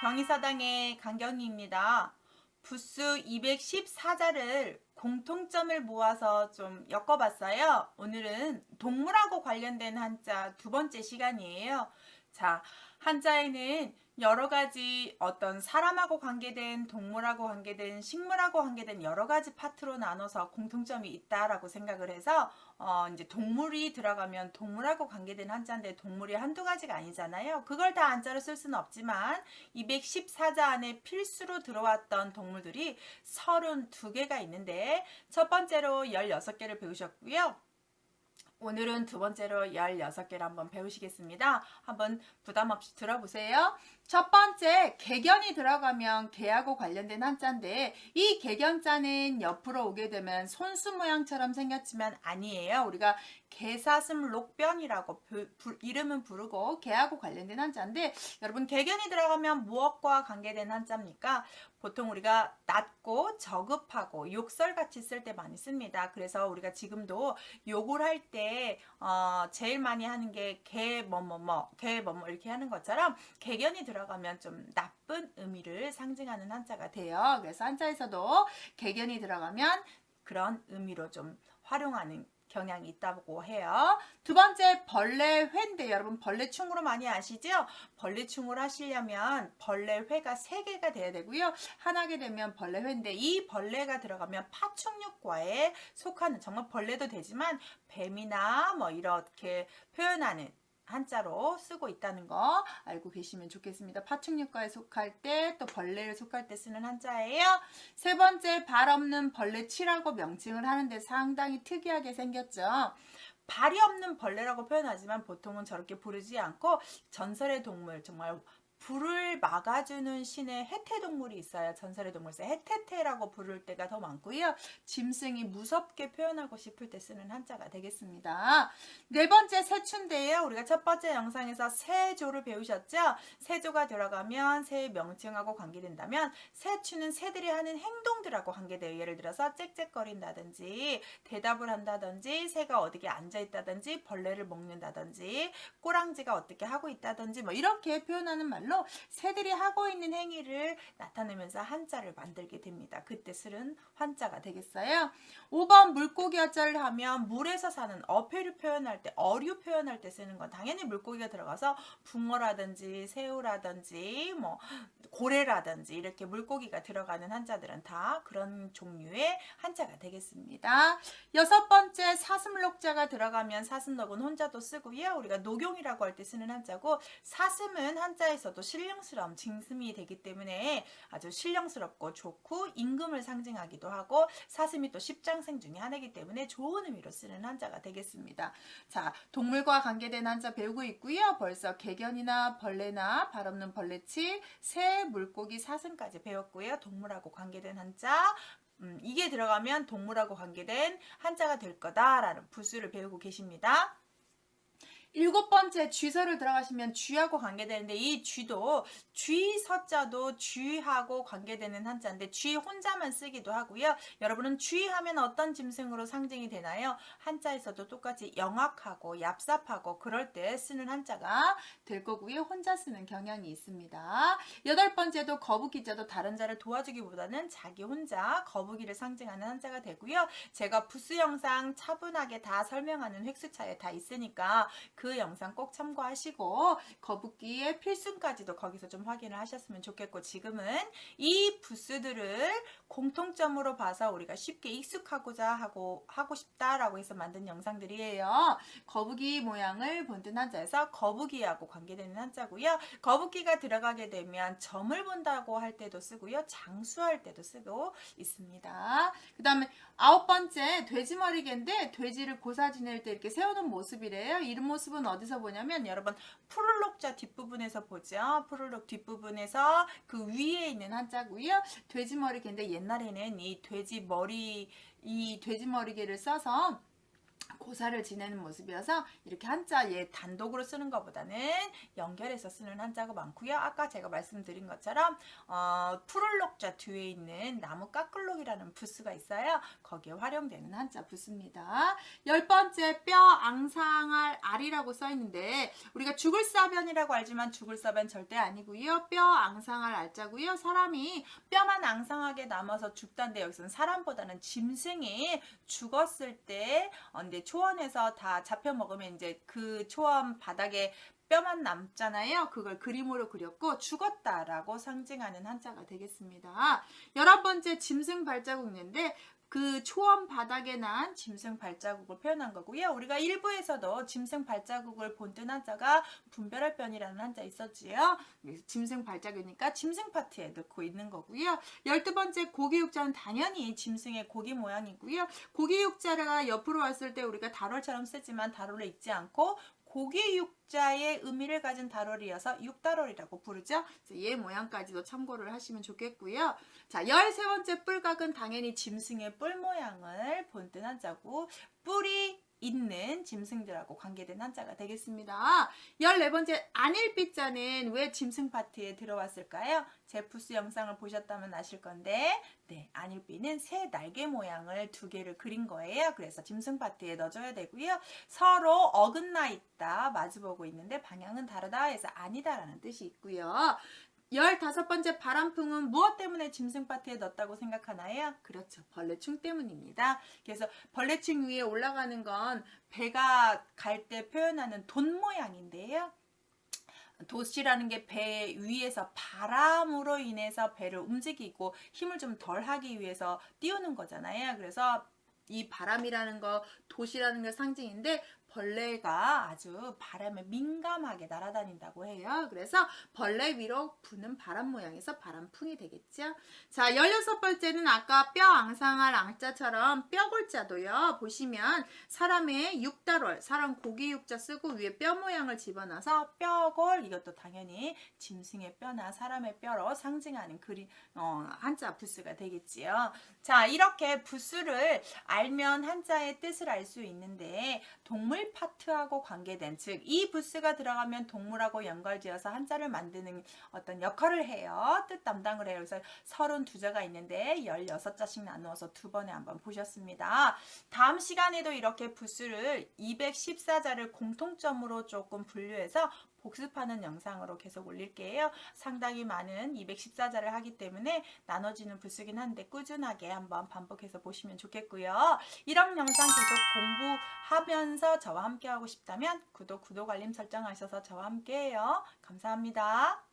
경희사당의 강경희입니다. 부수 214자를 공통점을 모아서 좀 엮어봤어요. 오늘은 동물하고 관련된 한자 두 번째 시간이에요. 자, 한자에는 여러 가지 어떤 사람하고 관계된 동물하고 관계된 식물하고 관계된 여러 가지 파트로 나눠서 공통점이 있다라고 생각을 해서 어 이제 동물이 들어가면 동물하고 관계된 한자인데 동물이 한두 가지가 아니잖아요. 그걸 다 한자로 쓸 수는 없지만 214자 안에 필수로 들어왔던 동물들이 32개가 있는데 첫 번째로 16개를 배우셨고요. 오늘은 두 번째로 16개를 한번 배우시겠습니다. 한번 부담 없이 들어보세요. 첫 번째, 개견이 들어가면 개하고 관련된 한자인데 이 개견자는 옆으로 오게 되면 손수 모양처럼 생겼지만 아니에요. 우리가 개사슴 록변이라고 부, 부, 이름은 부르고 개하고 관련된 한자인데 여러분 개견이 들어가면 무엇과 관계된 한자입니까? 보통 우리가 낮고 저급하고 욕설 같이 쓸 때 많이 씁니다. 그래서 우리가 지금도 욕을 할때 어, 제일 많이 하는 게 개 뭐뭐뭐 개 뭐뭐 이렇게 하는 것처럼 개견이 들어가면 좀 나쁜 의미를 상징하는 한자가 돼요. 그래서 한자에서도 개견이 들어가면 그런 의미로 좀 활용하는 경향이 있다고 해요. 두 번째 벌레 회인데 여러분 벌레충으로 많이 아시죠? 벌레충을 하시려면 벌레 회가 세 개가 돼야 되고요. 하나게 되면 벌레 회인데 이 벌레가 들어가면 파충류과에 속하는 정말 벌레도 되지만 뱀이나 뭐 이렇게 표현하는 한자로 쓰고 있다는 거 알고 계시면 좋겠습니다. 파충류과에 속할 때 또 벌레를 속할 때 쓰는 한자예요. 세 번째 발 없는 벌레치라고 명칭을 하는데 상당히 특이하게 생겼죠. 발이 없는 벌레라고 표현하지만 보통은 저렇게 부르지 않고 전설의 동물 정말 불을 막아주는 신의 해태 동물이 있어요. 전설의 동물에서 해태태라고 부를 때가 더 많고요. 짐승이 무섭게 표현하고 싶을 때 쓰는 한자가 되겠습니다. 네 번째 세추인데요. 우리가 첫 번째 영상에서 세조를 배우셨죠? 세조가 들어가면 새의 명칭하고 관계된다면 세추는 새들이 하는 행동들하고 관계돼요. 예를 들어서 짹짹거린다든지 대답을 한다든지 새가 어디에 앉아있다든지 벌레를 먹는다든지 꼬랑지가 어떻게 하고 있다든지 뭐 이렇게 표현하는 말로 새들이 하고 있는 행위를 나타내면서 한자를 만들게 됩니다. 그때 쓸은 환자가 되겠어요. 5번 물고기 한자를 하면 물에서 사는 어패류 표현할 때 어류 표현할 때 쓰는 건 당연히 물고기가 들어가서 붕어라든지 새우라든지 뭐 고래라든지 이렇게 물고기가 들어가는 한자들은 다 그런 종류의 한자가 되겠습니다. 여섯 번째 사슴록자가 들어가면 사슴록은 혼자도 쓰고요. 우리가 녹용이라고 할 때 쓰는 한자고 사슴은 한자에서도 신령스러움, 징슴이 되기 때문에 아주 신령스럽고 좋고 임금을 상징하기도 하고 사슴이 또 십장생 중에 하나이기 때문에 좋은 의미로 쓰는 한자가 되겠습니다. 자, 동물과 관계된 한자 배우고 있고요. 벌써 개견이나 벌레나 발 없는 벌레치, 새, 물고기, 사슴까지 배웠고요. 동물하고 관계된 한자, 음, 이게 들어가면 동물하고 관계된 한자가 될 거다라는 부수를 배우고 계십니다. 일곱 번째 쥐서를 들어가시면 쥐하고 관계되는데 이 쥐도 쥐서자도 쥐하고 관계되는 한자인데 쥐 혼자만 쓰기도 하고요. 여러분은 쥐 하면 어떤 짐승으로 상징이 되나요? 한자에서도 똑같이 영악하고 얍삽하고 그럴 때 쓰는 한자가 될 거고요. 혼자 쓰는 경향이 있습니다. 여덟 번째도 거북이자도 다른 자를 도와주기보다는 자기 혼자 거북이를 상징하는 한자가 되고요. 제가 부스 영상 차분하게 다 설명하는 획수차에 다 있으니까 그 영상 꼭 참고하시고 거북기의 필승까지도 거기서 좀 확인을 하셨으면 좋겠고 지금은 이 부스들을 공통점으로 봐서 우리가 쉽게 익숙하고자 하고 하고 싶다라고 해서 만든 영상들이에요. 거북이 모양을 본뜬 한자에서 거북이하고 관계되는 한자고요. 거북이가 들어가게 되면 점을 본다고 할 때도 쓰고요. 장수할 때도 쓰고 있습니다. 그 다음에 아홉 번째 돼지머리개인데 돼지를 고사 지낼 때 이렇게 세우는 모습이래요. 이런 모습 은 어디서 보냐면 여러분 푸를록자 뒷부분에서 보죠. 푸를록 뒷부분에서 그 위에 있는 한자고요. 돼지머리개인데 옛날에는 이 돼지머리 이 돼지머리개를 써서 고사를 지내는 모습이어서 이렇게 한자 얘 단독으로 쓰는 것보다는 연결해서 쓰는 한자가 많고요. 아까 제가 말씀드린 것처럼 어, 푸를록자 뒤에 있는 나무 까끌록이라는 부스가 있어요. 거기에 활용되는 한자 부스입니다. 열 번째 뼈 앙상할 알이라고 써 있는데 우리가 죽을 사변이라고 알지만 죽을 사변 절대 아니고요. 뼈 앙상할 알자고요. 사람이 뼈만 앙상하게 남아서 죽다는데 여기서는 사람보다는 짐승이 죽었을 때 어, 근데 초원에서 다 잡혀 먹으면 이제 그 초원 바닥에 뼈만 남잖아요. 그걸 그림으로 그렸고 죽었다라고 상징하는 한자가 되겠습니다. 열한 번째 짐승 발자국인데 그 초원 바닥에 난 짐승 발자국을 표현한 거고요. 우리가 일부에서도 짐승 발자국을 본뜬 한자가 분별할 변이라는 한자 있었지요. 짐승 발자국이니까 짐승 파트에 넣고 있는 거고요. 열두 번째 고기육자는 당연히 짐승의 고기 모양이고요. 고기육자가 옆으로 왔을 때 우리가 달월처럼 쓰지만 달월을 읽지 않고 고기 육자의 의미를 가진 달월이어서 육달월이라고 부르죠. 얘 모양까지도 참고를 하시면 좋겠고요. 자, 열세 번째 뿔각은 당연히 짐승의 뿔 모양을 본뜬 한자고 뿔이 있는 짐승들하고 관계된 한자가 되겠습니다. 열네 번째 안일비자는 왜 짐승 파트에 들어왔을까요? 제 부스 영상을 보셨다면 아실 건데 네, 안일비는 새 날개 모양을 두 개를 그린 거예요. 그래서 짐승 파트에 넣어줘야 되고요. 서로 어긋나 있다, 마주보고 있는데 방향은 다르다 해서 아니다라는 뜻이 있고요. 열다섯 번째 바람풍은 무엇 때문에 짐승 파트에 넣었다고 생각하나요? 그렇죠. 벌레충 때문입니다. 그래서 벌레충 위에 올라가는 건 배가 갈 때 표현하는 돈 모양인데요. 도시라는 게 배 위에서 바람으로 인해서 배를 움직이고 힘을 좀 덜 하기 위해서 띄우는 거잖아요. 그래서 이 바람이라는 거 도시라는 게 상징인데 벌레가 아주 바람에 민감하게 날아다닌다고 해요. 그래서 벌레 위로 부는 바람 모양에서 바람풍이 되겠죠. 자, 16번째는 아까 뼈 앙상할 앙자처럼 뼈골자도요. 보시면 사람의 육달월, 사람 고기 육자 쓰고 위에 뼈 모양을 집어넣어서 뼈골 이것도 당연히 짐승의 뼈나 사람의 뼈로 상징하는 그림 어, 한자 부스가 되겠지요. 자, 이렇게 부스를 알면 한자의 뜻을 알 수 있는데 동물 파트하고 관계된 즉 이 부스가 들어가면 동물하고 연결지어서 한자를 만드는 어떤 역할을 해요. 뜻 담당을 해요. 그래서 32자가 있는데 16자씩 나누어서 두 번에 한번 보셨습니다. 다음 시간에도 이렇게 부스를 214자를 공통점으로 조금 분류해서 복습하는 영상으로 계속 올릴게요. 상당히 많은 214자를 하기 때문에 나눠지는 부스긴 한데 꾸준하게 한번 반복해서 보시면 좋겠고요. 이런 영상 계속 공부하면서 저와 함께 하고 싶다면 구독, 구독 알림 설정하셔서 저와 함께 해요. 감사합니다.